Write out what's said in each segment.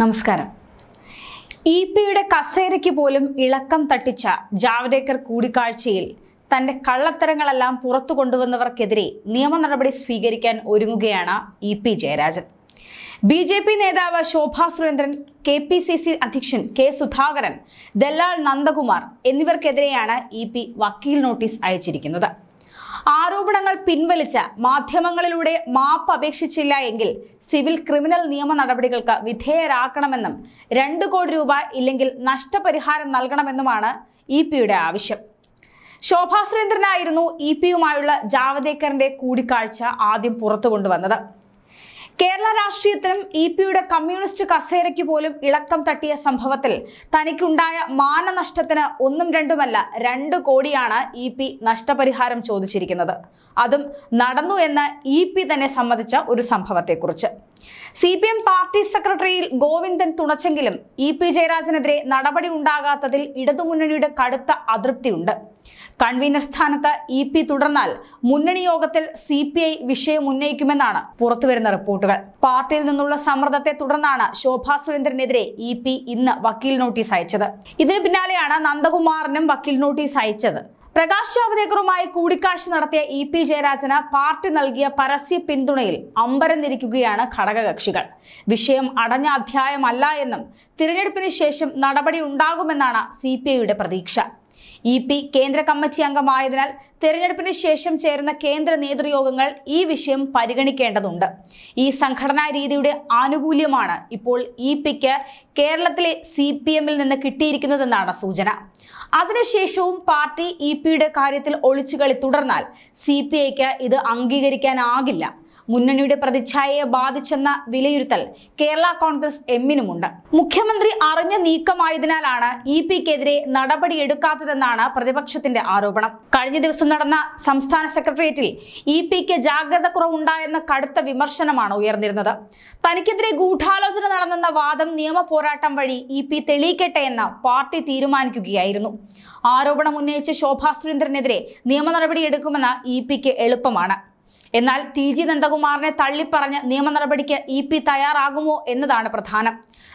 നമസ്കാരം. ഇ പിയുടെ കസേരയ്ക്ക് പോലും ഇളക്കം തട്ടിച്ച ജാവ്ദേക്കർ കൂടിക്കാഴ്ചയിൽ തന്റെ കള്ളത്തരങ്ങളെല്ലാം പുറത്തു കൊണ്ടുവന്നവർക്കെതിരെ നിയമ നടപടി സ്വീകരിക്കാൻ ഒരുങ്ങുകയാണ് E P Jayarajan. B J P നേതാവ് Shobha Surendran K P C C അധ്യക്ഷൻ കെ സുധാകരൻ ദല്ലാൽ നന്ദകുമാർ എന്നിവർക്കെതിരെയാണ് ഇ പി വക്കീൽ നോട്ടീസ് അയച്ചിരിക്കുന്നത്. ആരോപണങ്ങൾ പിൻവലിച്ച് മാധ്യമങ്ങളിലൂടെ മാപ്പ് അപേക്ഷിച്ചില്ല എങ്കിൽ സിവിൽ ക്രിമിനൽ നിയമ നടപടികൾക്ക് വിധേയരാക്കണമെന്നും രണ്ട് കോടി രൂപ ഇല്ലെങ്കിൽ നഷ്ടപരിഹാരം നൽകണമെന്നുമാണ് ഇ പിയുടെ ആവശ്യം. ശോഭാ സുരേന്ദ്രനായിരുന്നു ഇ പിയുമായുള്ള ജാവദേക്കറിന്റെ കൂടിക്കാഴ്ച ആദ്യം പുറത്തു കൊണ്ടുവന്നത് കേരള രാഷ്ട്രീയത്തിനും ഇ പിയുടെ കമ്മ്യൂണിസ്റ്റ് കസേരയ്ക്ക് പോലും ഇളക്കം തട്ടിയ സംഭവത്തിൽ തനിക്കുണ്ടായ മാനനഷ്ടത്തിന് ഒന്നും രണ്ടുമല്ല രണ്ട് കോടിയാണ് ഇ പി നഷ്ടപരിഹാരം ചോദിച്ചിരിക്കുന്നത്. അതും നടന്നു എന്ന് ഇ പി തന്നെ സമ്മതിച്ച ഒരു സംഭവത്തെക്കുറിച്ച്. സി പി എം പാർട്ടി സെക്രട്ടറിയിൽ ഗോവിന്ദൻ തുണച്ചെങ്കിലും ഇ പി ജയരാജനെതിരെ നടപടി ഉണ്ടാകാത്തതിൽ ഇടതുമുന്നണിയുടെ കടുത്ത അതൃപ്തിയുണ്ട്. കൺവീനർ സ്ഥാനത്ത് ഇ പി തുടർന്നാൽ മുന്നണി യോഗത്തിൽ സി പി ഐ വിഷയം ഉന്നയിക്കുമെന്നാണ് പുറത്തുവരുന്ന റിപ്പോർട്ടുകൾ. പാർട്ടിയിൽ നിന്നുള്ള സമ്മർദ്ദത്തെ തുടർന്നാണ് ശോഭാ സുരേന്ദ്രനെതിരെ ഇ പി ഇന്ന് വക്കീൽ നോട്ടീസ് അയച്ചത്. ഇതിനു പിന്നാലെയാണ് നന്ദകുമാറിനും വക്കീൽ നോട്ടീസ് അയച്ചത്. പ്രകാശ് ജാവ്ദേക്കറുമായി കൂടിക്കാഴ്ച നടത്തിയ ഇ പി ജയരാജന് പാർട്ടി നൽകിയ പരസ്യ പിന്തുണയിൽ അമ്പരന്നിരിക്കുകയാണ് ഘടകകക്ഷികൾ. വിഷയം അടഞ്ഞ അധ്യായമല്ല എന്നും തിരഞ്ഞെടുപ്പിന് ശേഷം നടപടി ഉണ്ടാകുമെന്നാണ് സി പി ഐയുടെ പ്രതീക്ഷ. ഇ പി കേന്ദ്ര കമ്മിറ്റി അംഗമായതിനാൽ തെരഞ്ഞെടുപ്പിന് ശേഷം ചേരുന്ന കേന്ദ്ര നേതൃയോഗങ്ങൾ ഈ വിഷയം പരിഗണിക്കേണ്ടതുണ്ട്. ഈ സംഘടനാ രീതിയുടെ ആനുകൂല്യമാണ് ഇപ്പോൾ ഇ പിക്ക് കേരളത്തിലെ സി പി എമ്മിൽ നിന്ന് കിട്ടിയിരിക്കുന്നതെന്നാണ് സൂചന. അതിനുശേഷവും പാർട്ടി ഇ പിയുടെ കാര്യത്തിൽ ഒളിച്ചുകളി തുടർന്നാൽ സി പി ഐക്ക് ഇത് അംഗീകരിക്കാനാകില്ല. മുന്നണിയുടെ പ്രതിച്ഛായയെ ബാധിച്ചെന്ന വിലയിരുത്തൽ കേരള കോൺഗ്രസ് എമ്മിനുമുണ്ട്. മുഖ്യമന്ത്രി അറിഞ്ഞ നീക്കമായതിനാലാണ് ഇ പിക്കെതിരെ നടപടിയെടുക്കാത്തതെന്നാണ് പ്രതിപക്ഷത്തിന്റെ ആരോപണം. കഴിഞ്ഞ ദിവസം നടന്ന സംസ്ഥാന സെക്രട്ടേറിയറ്റിൽ ഇ പിക്ക് ജാഗ്രത കുറവുണ്ടായെന്ന കടുത്ത വിമർശനമാണ് ഉയർന്നിരുന്നത്. തനിക്കെതിരെ ഗൂഢാലോചന നടന്നെന്ന വാദം നിയമ പോരാട്ടം വഴി ഇ പി തെളിയിക്കട്ടെ എന്ന് പാർട്ടി തീരുമാനിക്കുകയായിരുന്നു. ആരോപണം ഉന്നയിച്ച ശോഭാ സുരേന്ദ്രനെതിരെ നിയമ നടപടിയെടുക്കുമെന്ന് ഇ പിക്ക് എളുപ്പമാണ്. എന്നാൽ ടി ജി നന്ദകുമാറിനെ തള്ളിപ്പറഞ്ഞ് നിയമ നടപടിക്ക് ഇ പി തയ്യാറാകുമോ എന്നതാണ് പ്രധാനം.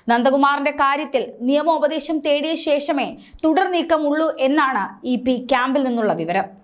നന്ദകുമാറിന്റെ കാര്യത്തിൽ നിയമോപദേശം തേടിയ ശേഷമേ തുടർ നീക്കമുള്ളൂ എന്നാണ് ഇ പി ക്യാമ്പിൽ നിന്നുള്ള വിവരം.